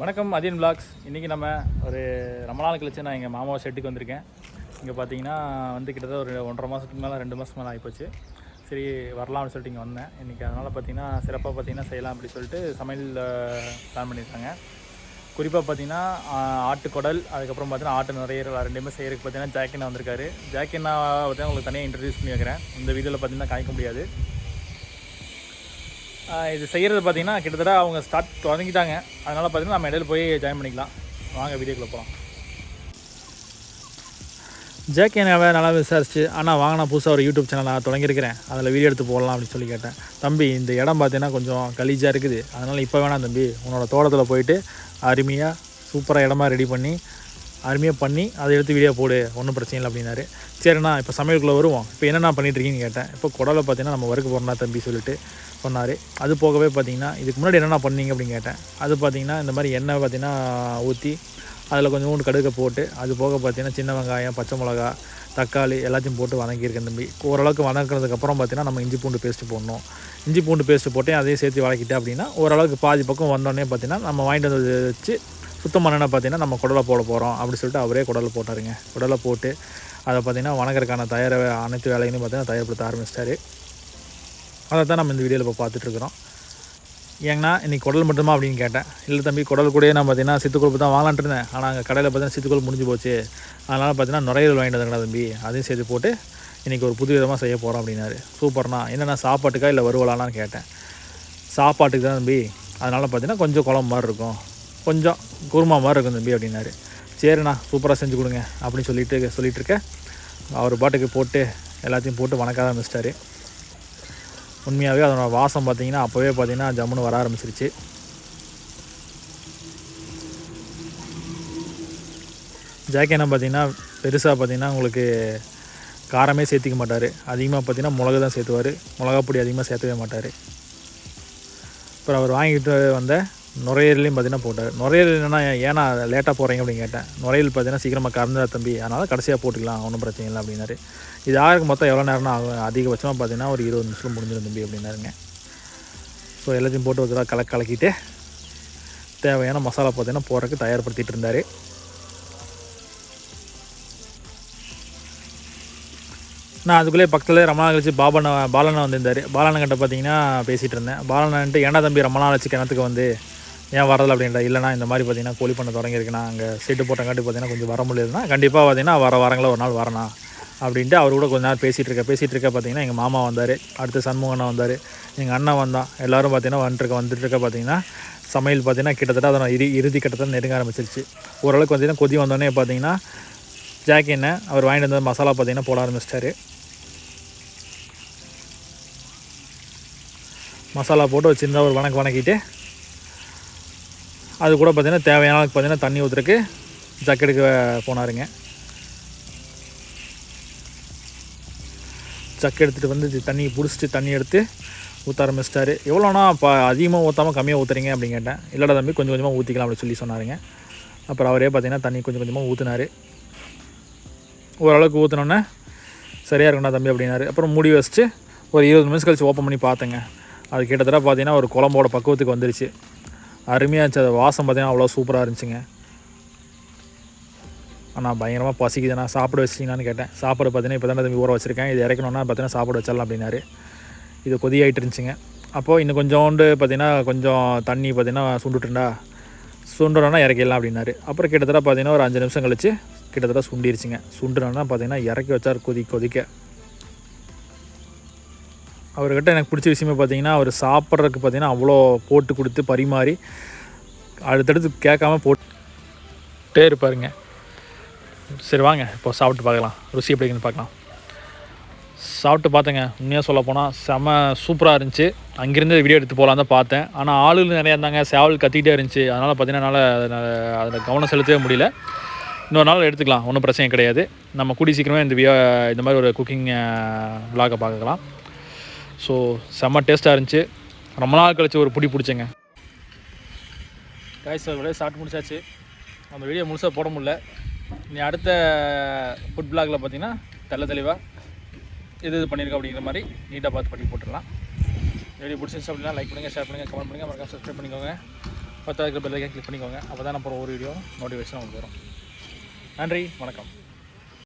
வணக்கம் அதியன் பிளாக்ஸ் இன்றைக்கி நம்ம ஒரு ரொம்ப நாள் கழிச்சு நான் எங்கள் மாமாவை ஷெட்டுக்கு வந்திருக்கேன். இங்கே பார்த்தீங்கன்னா வந்து கிட்டத்தட்ட ஒரு ஒன்றரை மாதத்துக்கு மேலே ரெண்டு மாதம் மேலே ஆகிப்போச்சு சரி வரலாம்னு சொல்லிட்டு இங்கே வந்தேன். இன்றைக்கி அதனால் பார்த்தீங்கன்னா சிறப்பாக பார்த்தீங்கன்னா செய்யலாம் அப்படி சொல்லிட்டு சமையல் பிளான் பண்ணியிருக்காங்க. குறிப்பாக பார்த்தீங்கன்னா ஆட்டுக்குடல் அதுக்கப்புறம் பார்த்தீங்கன்னா ஆட்டு நிறைய ரெண்டுமே செய்கிறதுக்கு பார்த்தீங்கன்னா ஜாக்கினா வந்திருக்காரு. ஜாக்கினா பார்த்தீங்கன்னா உங்களுக்கு தனியாக இன்ட்ரடியூஸ் பண்ணி வைக்கிறேன். இந்த வீடியோவில் பார்த்தீங்கன்னா காய்க்க முடியாது. இது செய்கிறது பார்த்தீங்கன்னா கிட்டத்தட்ட அவங்க ஸ்டார்ட் தொடங்கிட்டாங்க. அதனால் பார்த்திங்கன்னா நம்ம இடையில போய் ஜாயின் பண்ணிக்கலாம். வாங்க வீடியோக்குள்ளே போகலாம் ஜேகே நான் நல்லா விசாரிச்சு ஆனால் வாங்கினா புதுசாக ஒரு யூடியூப் சேனல் நான் தொடங்கியிருக்கிறேன். அதில் வீடியோ எடுத்து போடலாம் அப்படின்னு சொல்லி கேட்டேன். தம்பி இந்த இடம் பார்த்தீங்கன்னா கொஞ்சம் கலீஜாக இருக்குது. அதனால் இப்போ வேணாம் தம்பி. உன்னோட தோட்டத்தில் போயிட்டு அருமையாக சூப்பராக இடமா ரெடி பண்ணி அருமையாக பண்ணி அதை எடுத்து வீடியோ போடு ஒன்றும் பிரச்சனை இல்லை அப்படின்னாரு. சரிண்ணா இப்போ சமையலுக்குள்ளே வருவோம். இப்போ என்னென்ன பண்ணிட்டு இருக்கீங்கன்னு கேட்டேன். இப்போ குடலை பார்த்தீங்கன்னா நம்ம ஒர்க்கு போகிறோம்னா தம்பி சொல்லிட்டு சொன்னார். அது போகவே பார்த்தீங்கன்னா இதுக்கு முன்னாடி என்னென்ன பண்ணீங்க அப்படின்னு கேட்டேன். அது பார்த்தீங்கன்னா இந்த மாதிரி எண்ணெய் பார்த்தீங்கன்னா ஊற்றி அதில் கொஞ்சோண்டு கடுக்க போட்டு அது போக பார்த்தீங்கன்னா சின்ன வெங்காயம் பச்சை மிளகா தக்காளி எல்லாத்தையும் போட்டு வதக்கியிருக்கேன் தம்பி. ஓரளவுக்கு வதக்கினதுக்கப்புறம் பார்த்திங்கன்னா நம்ம இஞ்சி பூண்டு பேஸ்ட்டு போடணும். இஞ்சி பூண்டு பேஸ்ட்டு போட்டேன் அதையும் சேர்த்து வதக்கிட்டேன் அப்படின்னா ஓரளவுக்கு பாதி பக்கம் வந்தோடனே பார்த்தீங்கன்னா நம்ம வாங்கிட்டு வந்து வச்சு சுத்தம் பண்ணனா பார்த்தீங்கன்னா நம்ம குடலை போட போகிறோம் அப்படி சொல்லிட்டு அவரே குடலை போட்டாருங்க. குடலை போட்டு அதை பார்த்தீங்கன்னா வணக்கறக்கான தயார அனைத்து வேலைகளையும் பார்த்தீங்கன்னா தயார்படுத்த ஆரம்பிச்சிட்டாரு. அதை தான் நம்ம இந்த வீடியோவில் இப்போ பார்த்துட்ருக்குறோம். ஏங்கண்ணா இன்றைக்கி குடல் மட்டுமா அப்படின்னு கேட்டேன். இல்லை தம்பி குடல் கூடயே நான் பார்த்தீங்கன்னா சித்துக்குழப்பு தான் வாங்கலான்ட்டு இருந்தேன். ஆனால் அங்கே கடையில் பார்த்தீங்கன்னா சித்துக்குழப்பு முடிஞ்சு போச்சு. அதனால் பார்த்தீங்கன்னா நுரையீரல் வாங்கிட்டு வந்தேங்கடா தம்பி. அதையும் சேர்த்து போட்டு இன்றைக்கி ஒரு புது விதமாக செய்ய போகிறோம் அப்படின்னாரு. சூப்பர்ண்ணா. என்னென்ன சாப்பாட்டுக்கா இல்லை வருவலான்னு கேட்டேன். சாப்பாட்டுக்கு தான் தம்பி. அதனால் பார்த்தீங்கன்னா கொஞ்சம் குழம்பு மாதிரி இருக்கும். கொஞ்சம் குருமா மாதிரி இருக்கும் தம்பி அப்படின்னாரு. சரிண்ணா சூப்பராக செஞ்சு கொடுங்க அப்படின்னு சொல்லிட்டு சொல்லிகிட்டு இருக்கேன் அவர் பாட்டுக்கு போட்டு எல்லாத்தையும் போட்டு வணக்க ஆரம்பிச்சிட்டாரு. உண்மையாகவே அதோட வாசம் பார்த்தீங்கன்னா அப்போவே பார்த்தீங்கன்னா ஜம்முன்னு வர ஆரம்பிச்சிருச்சு. ஜாக்கி என்ன பார்த்தீங்கன்னா பெருசாக பார்த்தீங்கன்னா உங்களுக்கு காரமே சேர்த்திக்க மாட்டார். அதிகமாக பார்த்தீங்கன்னா மிளகு தான் சேர்த்துவார். மிளகா பொடி அதிகமாக சேர்த்தவே மாட்டார். அப்புறம் அவர் வாங்கிட்டு வந்த நுரையீரலையும் பார்த்தீங்கன்னா போட்டார் நுரையீரல் என்னன்னா ஏன்னா லேட்டாக போகிறீங்க அப்படின்னு கேட்டேன். நுரையீரல் பார்த்தீங்கன்னா சீக்கிரமாக கறந்துடா தம்பி. அதனால் கடைசியாக போட்டுக்கலாம் ஒன்றும் பிரச்சனை இல்லை அப்படின்னாரு. இது ஆகிறதுக்கு மொத்தம் எவ்வளோ நேரம்னா ஆகும்? அதிகபட்சமாக பார்த்தீங்கன்னா ஒரு இருபது நிமிஷம் முடிஞ்சிடும் தம்பி அப்படின்னாருங்க. ஸோ எல்லாத்தையும் போட்டு ஒரு கலக்கு கலக்க கலக்கிட்டு தேவையான மசாலா பார்த்தீங்கன்னா போடுறக்கு தயார்படுத்திகிட்டு இருந்தார். நான் அதுக்குள்ளே பக்கத்தில் ரொம்ப நாள் கழிச்சு பாபண்ண பாலண்ணா வந்திருந்தார். பாலண்ணன் கிட்ட பார்த்தீங்கன்னா பேசிகிட்டு இருந்தேன். பாலண்ணன்ட்டு ஏன்னா தம்பி ரொம்ப நாள் கிணத்துக்கு வந்து? ஏன் வரல அப்படின்ற இல்லைனா இந்த மாதிரி பார்த்தீங்கன்னா கோழி பண்ண தொடங்கியிருக்கேன் அங்கே சீட்டு போட்டங்காட்டி பார்த்தீங்கன்னா கொஞ்சம் வர முடியலன்னா கண்டிப்பாக பார்த்தீங்கன்னா வர வாரங்களில் ஒரு நாள் வரணும் அப்படின்ட்டு அவர் கூட கொஞ்ச நேரம் பேசிகிட்டு இருக்க பேசிகிட்டு இருக்க பார்த்தீங்கன்னா எங்கள் மாமா வந்தார் அடுத்து சண்முகண்ணா வந்தார் எங்கள் அண்ணன் வந்தான் எல்லோரும் பார்த்தீங்கன்னா வந்துட்டு வந்துட்டு இருக்க பார்த்தீங்கன்னா சமையல் பார்த்தீங்கன்னா கிட்டத்தட்ட அதோட இறுதி இறுதி கட்டத்தில் நெருங்க ஆரம்பிச்சிருச்சு. ஓரளவுக்கு பார்த்தீங்கன்னா கொதி வந்தோடனே பார்த்தீங்கன்னா ஜாக்கி என்ன அவர் வாங்கிட்டு வந்த மசாலா பார்த்தீங்கன்னா போட ஆரம்பிச்சிட்டாரு. மசாலா போட்டு வச்சுருந்தா ஒரு வணக்கு வணக்கிட்டு அது கூட பார்த்தீங்கன்னா தேவையான அளவுக்கு தண்ணி ஊற்றுறதுக்கு ஜக்கெடுக்க போனாருங்க. ஜக்கு எடுத்துகிட்டு வந்து தண்ணியை தண்ணி பிடிச்சிட்டு தண்ணி எடுத்து ஊற்ற ஆரம்பிச்சிட்டாரு. எவ்வளோண்ணா இப்போ அதிகமாக ஊற்றாமல் கம்மியாக ஊற்றுறீங்க அப்படின்னு கேட்டேன். இல்லைடா தம்பி கொஞ்சம் கொஞ்சமாக ஊற்றிக்கலாம் அப்படின்னு சொல்லி சொன்னாருங்க. அப்புறம் அவரே பார்த்தீங்கன்னா தண்ணி கொஞ்சம் கொஞ்சமாக ஊற்றினார் ஓரளவுக்கு ஊற்றினோன்னே சரியாக இருக்கும்டா தம்பி அப்படின்னாரு. அப்புறம் மூடி வச்சுட்டு ஒரு இருபது நிமிஷம் கழிச்சு ஓப்பன் பண்ணி பார்த்தேங்க. அது கிட்டத்தட்ட பார்த்தீங்கன்னா ஒரு குழம்போட பக்குவத்துக்கு வந்துருச்சு. அருமையாக இருந்துச்சு. அது வாசம் பார்த்தீங்கன்னா அவ்வளோ சூப்பராக இருந்துச்சுங்க. ஆனால் பயங்கரமாக பசிக்குதுண்ணா. சாப்பிட வச்சிங்களான்னு கேட்டேன். சாப்பாடு பார்த்தீங்கன்னா இப்போ தான் தம்பி ஊற வச்சுருக்கேன். இது இறக்கணும்னா பார்த்தீங்கன்னா சாப்பாடு வச்சிடலாம் அப்படின்னாரு. இது கொதியாகிட்டு இருந்துச்சுங்க. அப்போது இன்னும் கொஞ்சோண்டு பார்த்தீங்கன்னா கொஞ்சம் தண்ணி பார்த்தீங்கன்னா சுண்டுட்டுண்டா. சுண்டுறோன்னா இறக்கிடலாம் அப்படின்னாரு. அப்புறம் கிட்டத்தட்ட பார்த்தீங்கன்னா ஒரு அஞ்சு நிமிஷம் கழிச்சு கிட்டத்தட்ட சுண்டிருச்சுங்க. சுண்டுறோன்னா பார்த்தீங்கன்னா இறக்கி வச்சார் கொதி கொதிக்க. அவர்கிட்ட எனக்கு பிடிச்ச விஷயமே பார்த்தீங்கன்னா அவர் சாப்பிட்றதுக்கு பார்த்தீங்கன்னா அவ்வளோ போட்டு கொடுத்து பரிமாறி அடுத்தடுத்து கேட்காம போட்டே இருப்பாருங்க. சரி வாங்க இப்போ சாப்பிட்டு பார்க்கலாம். ருசி எப்படி இருக்குன்னு பார்க்கலாம். சாப்பிட்டு பார்த்தேங்க. உண்மையாக சொல்ல போனால் செம சூப்பராக இருந்துச்சு. அங்கேருந்து வீடியோ எடுத்து போகலாம் தான் பார்த்தேன். ஆனால் ஆளுகள் நிறையா இருந்தாங்க. சேவல் கத்திக்கிட்டே இருந்துச்சு. அதனால் பார்த்தீங்கன்னா என்னால் அதில் கவனம் செலுத்தவே முடியல. இன்னொரு நாள் எடுத்துக்கலாம். ஒன்றும் பிரச்சனை கிடையாது. நம்ம கூடி சீக்கிரமே இந்த வியோ இந்த மாதிரி ஒரு குக்கிங் விலாகை பார்க்கலாம். ஸோ செம்ம டேஸ்ட்டாக இருந்துச்சு. ரொம்ப நாள் கழிச்சு ஒரு பிடி பிடிச்சேங்க. காய் சார் விலையை சாப்பிட்டு முடிச்சாச்சு. அந்த வீடியோ முழுசாக போட முடில நீ அடுத்த ஃபுட் பிளாகில் பார்த்தீங்கன்னா தெள்ள தெளிவாக எது இது பண்ணியிருக்க அப்படிங்கிற மாதிரி நீட்டாக பார்த்து பண்ணி போட்டுடலாம். வீடியோ பிடிச்சிருச்சு அப்படின்னா லைக் பண்ணுங்கள் ஷேர் பண்ணுங்கள் கமெண்ட் பண்ணுங்கள் மறக்காம சப்ஸ்கிரைப் பண்ணிக்கோங்க. பத்தாவது பெல்லைக்கன் கிளிக் பண்ணிக்கோங்க. அப்போ தான் அப்புறம் ஒரு வீடியோ நோட்டிஃபிகேஷன் உங்களுக்கு வரும். நன்றி வணக்கம்.